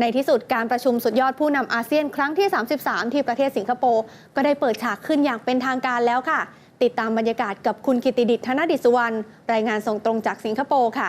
ในที่สุดการประชุมสุดยอดผู้นำอาเซียนครั้งที่ 33 ที่ประเทศสิงคโปร์ก็ได้เปิดฉากขึ้นอย่างเป็นทางการแล้วค่ะ ติดตามบรรยากาศกับคุณกิติดิษฐ์ธนดิษวรรณรายงานส่งตรงจากสิงคโปร์ค่ะ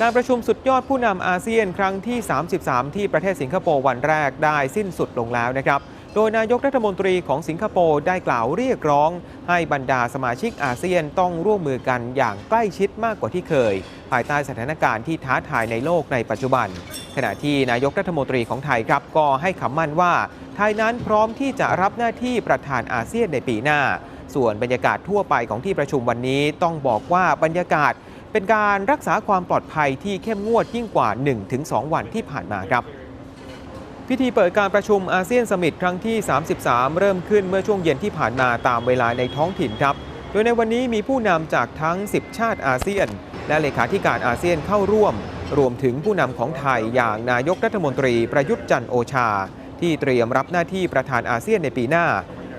การประชุมสุดยอดผู้นำอาเซียนครั้งที่ 33 ที่ประเทศสิงคโปร์วันแรกได้สิ้นสุดลงแล้วนะครับ โดยนายกรัฐมนตรีของสิงคโปร์ได้กล่าวเรียกร้อง ให้บรรดาสมาชิกอาเซียนต้องร่วมมือกันอย่างใกล้ชิดมากกว่าที่เคย ภายใต้สถานการณ์ที่ท้าทายในโลกในปัจจุบัน ขณะที่นายกรัฐมนตรีของไทยครับก็ให้คำมั่นว่า ไทยนั้นพร้อมที่จะรับหน้าที่ประธานอาเซียนในปีหน้า ส่วนบรรยากาศทั่วไปของที่ประชุมวันนี้ต้องบอกว่าบรรยากาศเป็นการรักษาความปลอดภัยที่เข้มงวดยิ่งกว่า 1-2 วันที่ผ่านมาครับ พิธีเปิดการประชุมอาเซียนสมิตครั้งที่ 33 เริ่มขึ้นเมื่อช่วงเย็นที่ผ่านมาตามเวลาในท้องถิ่นครับ โดยในวันนี้มีผู้นำจากทั้ง 10 ชาติอาเซียน และเลขาธิการอาเซียนเข้าร่วม รวมถึงผู้นำของไทยอย่างนายกรัฐมนตรีประยุทธ์จันทร์โอชา ที่เตรียมรับหน้าที่ประธานอาเซียนในปีหน้า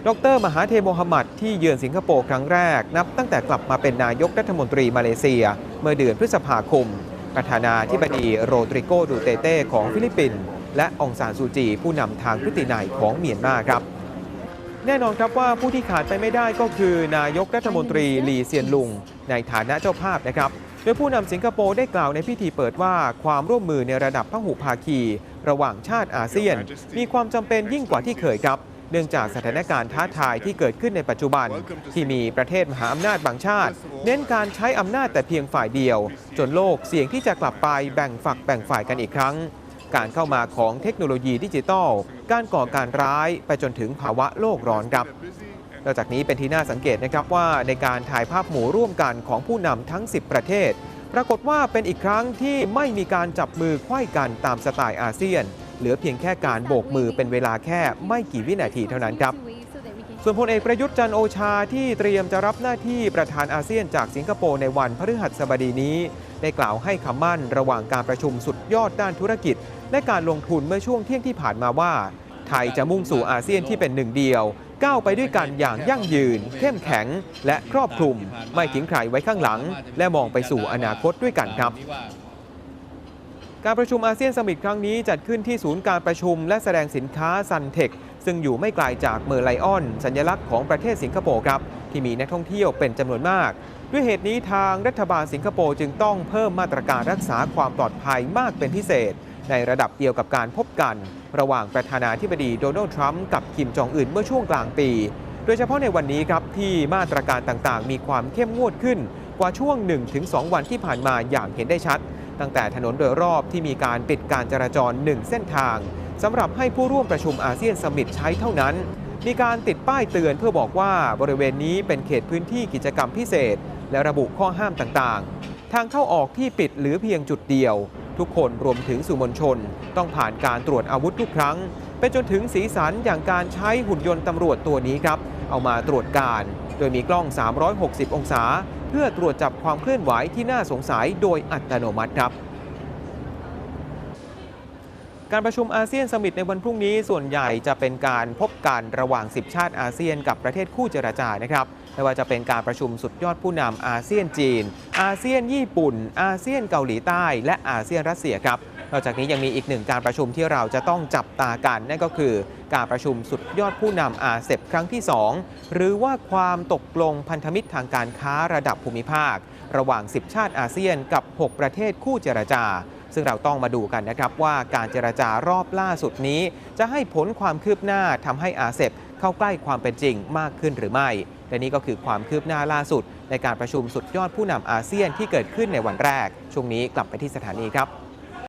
ดร มหาเทโมฮัมหมัดที่เยือนสิงคโปร์ครั้งแรก นับตั้งแต่กลับมาเป็นนายกรัฐมนตรีมาเลเซีย เมื่อเดือนพฤษภาคม ประธานาธิบดีโรดริโกดูเตเต้ของฟิลิปปินส์ และองซานซูจี ผู้นำทางพฤตินัยของเมียนมาครับ แน่นอนครับว่าผู้ที่ขาดไปไม่ได้ก็คือนายกรัฐมนตรีลีเซียนลุง ในฐานะเจ้าภาพนะครับโดยผู้นำสิงคโปร์ได้กล่าวในพิธีเปิดว่าความร่วมมือในระดับพหุภาคี ระหว่างชาติอาเซียน มีความจำเป็นยิ่งกว่าที่เคยครับ เนื่องจากสถานการณ์ท้าทายที่เกิดขึ้นในปัจจุบัน ที่มีประเทศมหาอำนาจบางชาติ เน้นการใช้อำนาจแต่เพียงฝ่ายเดียว จนโลกเสี่ยงที่จะกลับไปแบ่งฝักแบ่งฝ่ายกันอีกครั้ง การเข้ามาของเทคโนโลยีดิจิทัล การก่อการร้ายไปจนถึงภาวะโลกร้อนครับนอกจากนี้เป็นที่น่าสังเกตนะครับว่าในการถ่ายภาพหมู่ร่วมกันของผู้นำทั้ง 10 ประเทศ ปรากฏว่าเป็นอีกครั้งที่ไม่มีการจับมือไขว้กันตามสไตล์อาเซียน เหลือเพียงแค่การโบกมือเป็นเวลาแค่ไม่กี่วินาทีเท่านั้นครับ ส่วนพลเอกประยุทธ์จันโอชาที่เตรียมจะรับหน้าที่ประธานอาเซียนจากสิงคโปร์ในวันพฤหัสบดีนี้ ได้กล่าวให้คำมั่นระหว่างการประชุมสุดยอดด้านธุรกิจ และการลงทุนเมื่อช่วงเที่ยงที่ผ่านมาว่า ไทยจะมุ่งสู่อาเซียนที่เป็นหนึ่งเดียว ก้าวไปด้วยกันอย่างยั่งยืน เข้มแข็ง และครอบคลุม ไม่ทิ้งใครไว้ข้างหลัง และมองไปสู่อนาคตด้วยกันครับ การประชุมอาเซียนสมิตครั้งนี้จัดขึ้นที่ศูนย์การประชุมและแสดงสินค้าซันเทคซึ่งอยู่ไม่ไกลจากเมอร์ไลออน สัญลักษณ์ของประเทศสิงคโปร์ครับ ที่มีนักท่องเที่ยวเป็นจำนวนมาก ด้วยเหตุนี้ทางรัฐบาลสิงคโปร์จึงต้องเพิ่มมาตรการรักษาความปลอดภัยมากเป็นพิเศษ ในระดับเดียวกับการพบกัน ระหว่างประธานาธิบดีโดนัลด์ทรัมป์กับคิมจองอึนเมื่อช่วงกลางปี โดยเฉพาะในวันนี้ครับที่มาตรการต่างๆ มีความเข้มงวดขึ้นกว่าช่วง 1-2 วันที่ผ่านมาอย่างเห็นได้ชัด ตั้งแต่ถนนโดยรอบที่มีการปิดการจราจร 1 เส้นทางสำหรับให้ผู้ร่วมประชุมอาเซียนสมิตใช้เท่านั้น มีการติดป้ายเตือนเพื่อบอกว่าบริเวณนี้เป็นเขตพื้นที่กิจกรรมพิเศษ และระบุข้อห้ามต่างๆ ทางเข้าออกที่ปิดหลือเพียงจุดเดียว ทุกคนรวมถึงสื่อมวลชน ต้องผ่านการตรวจอาวุธทุกครั้ง ไปจนถึงสีสันอย่างการใช้หุ่นยนต์ตำรวจตัวนี้ครับ เอามาตรวจการ โดยมีกล้อง 360 องศา พื่อตรวจจับความเคลื่อนไหวที่น่าสงสัยโดยอัตโนมัติครับการประชุมอาเซียนสมิตในวันพรุ่งนี้ส่วนใหญ่จะเป็นการพบกันระหว่าง 10 ชาติอาเซียนกับประเทศคู่เจรจานะครับไม่ว่าจะเป็นการประชุมสุดยอดผู้นำอาเซียนจีน อาเซียนญี่ปุ่น อาเซียนเกาหลีใต้ และอาเซียนรัสเซียครับ นอกจากนี้ยังมีอีกหนึ่งการประชุมที่เราจะต้องจับตากัน นั่นก็คือการประชุมสุดยอดผู้นำอาเซบครั้งที่ 2 หรือว่าความตกลงพันธมิตรทางการค้าระดับภูมิภาค ระหว่าง 10 ชาติอาเซียนกับ 6 ประเทศคู่เจรจา ซึ่งเราต้องมาดูกันนะครับว่าการเจรจารอบล่าสุดนี้ จะให้ผลความคืบหน้าทำให้อาเซบเข้าใกล้ความเป็นจริงมากขึ้นหรือไม่และนี่ก็คือความคืบหน้าล่าสุด ในการประชุมสุดยอดผู้นำอาเซียนที่เกิดขึ้นในวันแรก ช่วงนี้กลับไปที่สถานีครับ